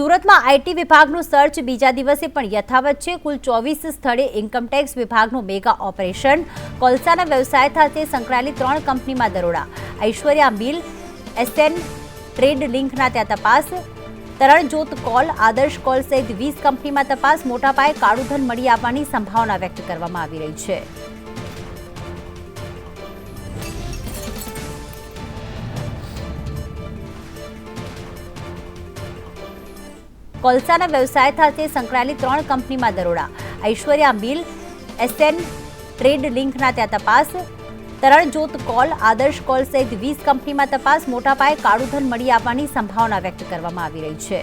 સુરતમાં આઈટી વિભાગનું સર્ચ બીજા દિવસે પણ યથાવત છે. કુલ ચોવીસ સ્થળે ઇન્કમટેક્સ વિભાગનું મેગા ઓપરેશન કોલસાના વ્યવસાય સાથે સંકળાયેલી ત્રણ કંપનીમાં દરોડા. ઐશ્વર્યા મિલ, એસએન ટ્રેડ લિંકના ત્યાં તપાસ. તરણજોત કોલ, આદર્શ કોલ સહિત વીસ કંપનીમાં તપાસ. મોટા પાયે કાળુધન મળી આવવાની સંભાવના વ્યક્ત કરવામાં આવી રહી છે. કોલસાના વ્યવસાય સાથે સંકળાયેલી ત્રણ કંપનીમાં દરોડા. ઐશ્વર્યા મિલ એસએન ટ્રેડ લિંકના ત્યાં તપાસ. તરણજોત કોલ, આદર્શ કોલ સહિત વીસ કંપનીમાં તપાસ. મોટા પાયે કાળુધન મળી આવવાની સંભાવના વ્યક્ત કરવામાં આવી રહી છે.